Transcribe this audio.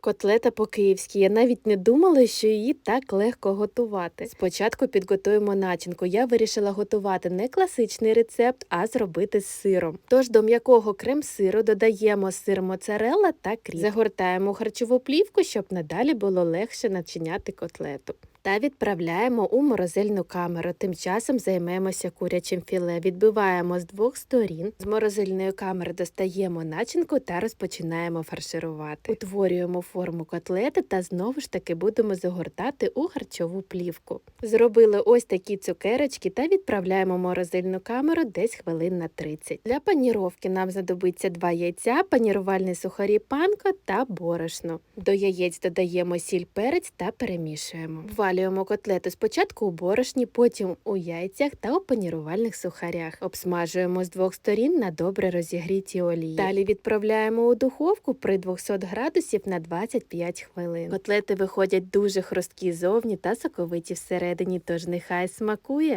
Котлета по-київськи. Я навіть не думала, що її так легко готувати. Спочатку підготуємо начинку. Я вирішила готувати не класичний рецепт, а зробити з сиром. Тож до м'якого крем-сиру додаємо сир моцарелла та кріп. Загортаємо харчову плівку, щоб надалі було легше начиняти котлету. Та відправляємо у морозильну камеру. Тим часом займемося курячим філе. Відбиваємо з двох сторін. З морозильної камери достаємо начинку та розпочинаємо фарширувати. Утворюємо форму котлети та знову ж таки будемо загортати у харчову плівку. Зробили ось такі цукерочки та відправляємо в морозильну камеру десь хвилин на 30. Для паніровки нам знадобиться два яйця, панірувальні сухарі панко та борошно. До яєць додаємо сіль перець та перемішуємо. Ввалюємо котлету спочатку у борошні, потім у яйцях та у панірувальних сухарях. Обсмажуємо з двох сторін на добре розігрітій олії. Далі відправляємо у духовку при 200 градусів на 25 хвилин. Котлети виходять дуже хрусткі зовні та соковиті всередині, тож нехай смакує.